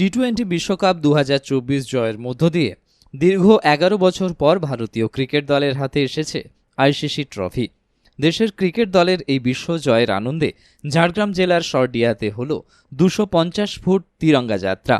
T twenty বিশ্বকাপ দু হাজার চব্বিশ জয়ের মধ্য দিয়ে দীর্ঘ এগারো বছর পর ভারতীয় ক্রিকেট দলের হাতে এসেছে আইসিসি ট্রফি। দেশের ক্রিকেট দলের এই বিশ্ব জয়ের আনন্দে ঝাড়গ্রাম জেলার সরডিয়াতে হল দুশো ফুট তিরঙ্গা যাত্রা।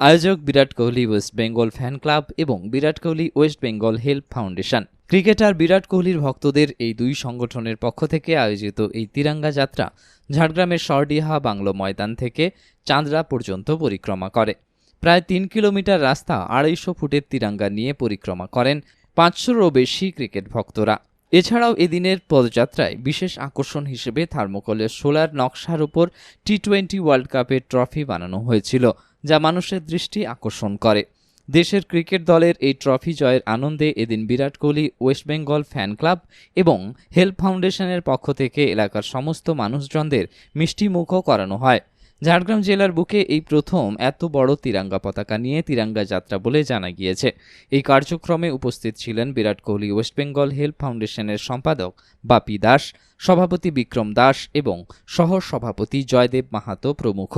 আয়োজক বিরাট কোহলি, ওয়েস্ট বেঙ্গল ফ্যান ক্লাব এবং Virat Kohli, West Bengal help foundation. Cricketer Virat কোহলির ভক্তদের এই দুই সংগঠনের পক্ষ থেকে আয়োজিত এই তিরঙ্গা যাত্রা ঝাড়গ্রামের সরডিহা বাংলো ময়দান থেকে চাঁদরা পর্যন্ত পরিক্রমা করে। প্রায় তিন কিলোমিটার রাস্তা আড়াইশো ফুটের তিরাঙ্গা নিয়ে পরিক্রমা করেন পাঁচশোরও বেশি ক্রিকেট ভক্তরা। এছাড়াও এদিনের পদযাত্রায় বিশেষ আকর্ষণ হিসেবে থার্মোকলের সোলার নকশার উপর টি টোয়েন্টি ওয়ার্ল্ড কাপের ট্রফি বানানো হয়েছিল, যা মানুষের দৃষ্টি আকর্ষণ করে। দেশের ক্রিকেট দলের এই ট্রফি জয়ের আনন্দে এদিন বিরাট কোহলি, ওয়েস্ট বেঙ্গল ফ্যান ক্লাব এবং হেল্প ফাউন্ডেশনের পক্ষ থেকে এলাকার সমস্ত মানুষজনদের মিষ্টি মুখও করানো হয়। ঝাড়গ্রাম জেলার বুকে এই প্রথম এত বড় তিরাঙ্গা পতাকা নিয়ে তিরাঙ্গা যাত্রা বলে জানা গিয়েছে। এই কার্যক্রমে উপস্থিত ছিলেন বিরাট কোহলি, ওয়েস্ট বেঙ্গল হেল্প ফাউন্ডেশনের সম্পাদক বাপি দাস, সভাপতি বিক্রম দাস এবং সহ সভাপতি জয়দেব মাহাতো প্রমুখ।